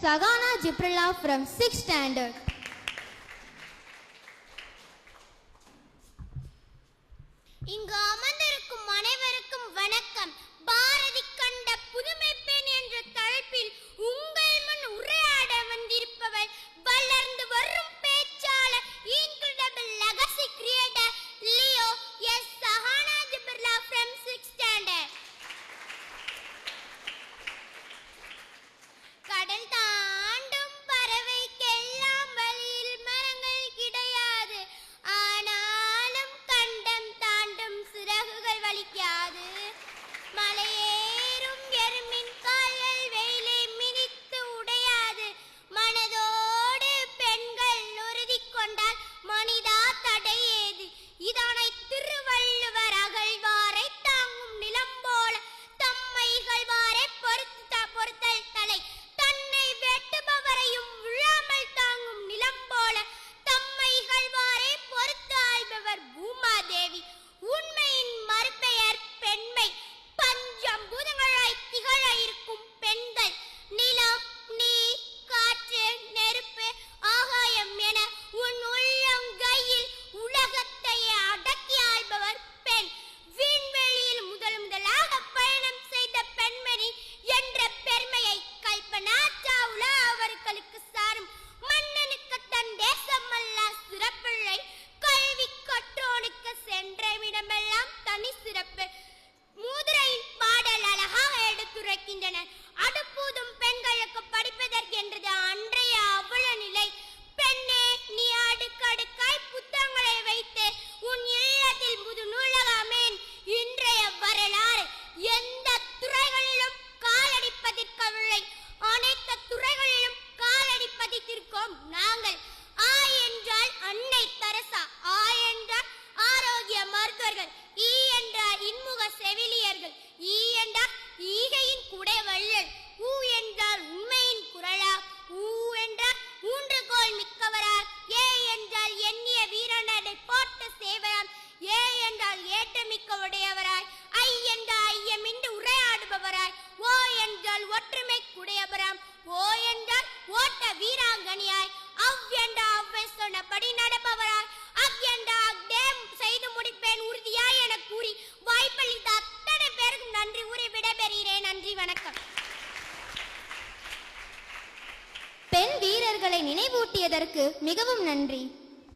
Sagana Jiprilla from 6th standard. இங்கு அமர்ந்திருக்கும் அனைவருக்கும் வணக்கம் அடுப்பூதும் பெண்களுக்கு படிப்பதற்கென்றது அன்றைய அவல நிலை. பெண்ணே நீ அடுக்கடுக்காய் புத்தகங்களை வைத்து உன் இல்லத்தில் புது நூலகமேன். இன்றைய வரலாறு எந்த துறைகளிலும் காலடிப்பதற்கவில்லை. அனைத்து துறைகளிலும் காலடிப்பதித்திருக்கோம் நாங்கள். ஆ என்றால் அன்னை தரசா ஆ என்றால் ஆரோக்கிய மருத்துவர்கள் ஈ என்றால் இன்முக செவிலியர்கள் ஈ என்றால் ஈகையின் குடை வள்ளல் ஊ என்றால் உண்மையின் குரலா ஊ என்றால் ஊன்றுகோல் மிக்கவரார் ஏ என்றால் எண்ணிய வீரனடை போட்ட சேவையாம் ஏ என்றால் ஏற்றமிக்க உடையவராய் ஐ என்றால் ஐயமின்றி உரையாடுபவராய் ஓ என்றால் ஒற்றுமை குடையவராய் பெண் நினைவூட்டியதற்கு மிகவும் நன்றி.